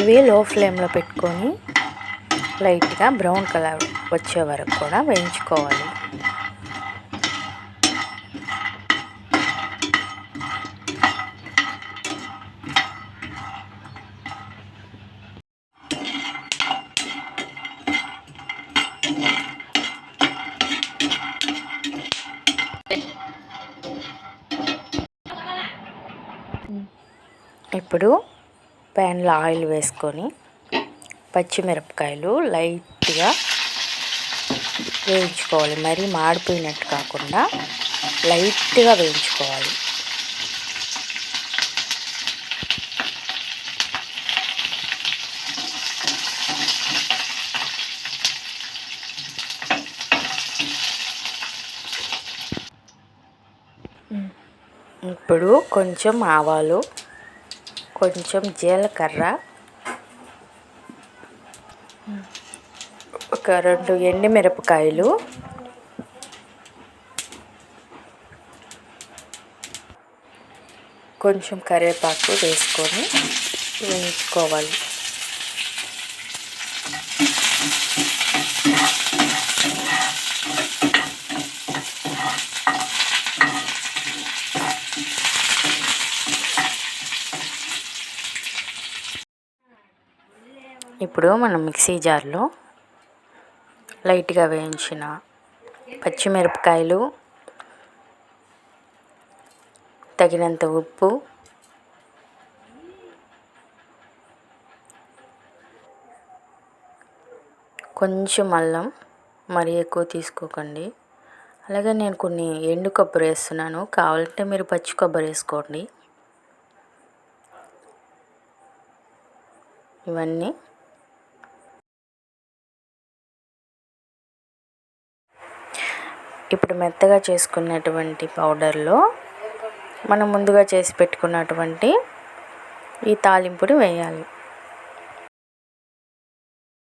ఇవి లో ఫ్లేమ్లో పెట్టుకొని లైట్గా బ్రౌన్ కలర్ వచ్చే వరకు కూడా వేయించుకోవాలి. ఇప్పుడు ప్యాన్లో ఆయిల్ వేసుకొని పచ్చిమిరపకాయలు లైట్గా వేయించుకోవాలి. మరీ మాడిపోయినట్టు కాకుండా లైట్గా వేయించుకోవాలి. ఇప్పుడు కొంచెం ఆవాలు కొంచెం జీలకర్ర. ఒక రెండు ఎండుమిరపకాయలు. కొంచెం కరివేపాకు వేసుకొని వేయించుకోవాలి. ఇప్పుడు మనం మిక్సీ జార్లో లైట్గా వేయించిన పచ్చిమిరపకాయలు తగినంత ఉప్పు కొంచెం అల్లం మరీ ఎక్కువ తీసుకోకండి. అలాగే నేను కొన్ని ఎండు కొబ్బరి వేస్తున్నాను. కావాలంటే మీరు పచ్చి కొబ్బరి వేసుకోండి. ఇవన్నీ ఇప్పుడు మెత్తగా చేసుకున్నటువంటి పౌడర్లో మనం ముందుగా చేసి పెట్టుకున్నటువంటి ఈ తాలింపుని వేయాలి.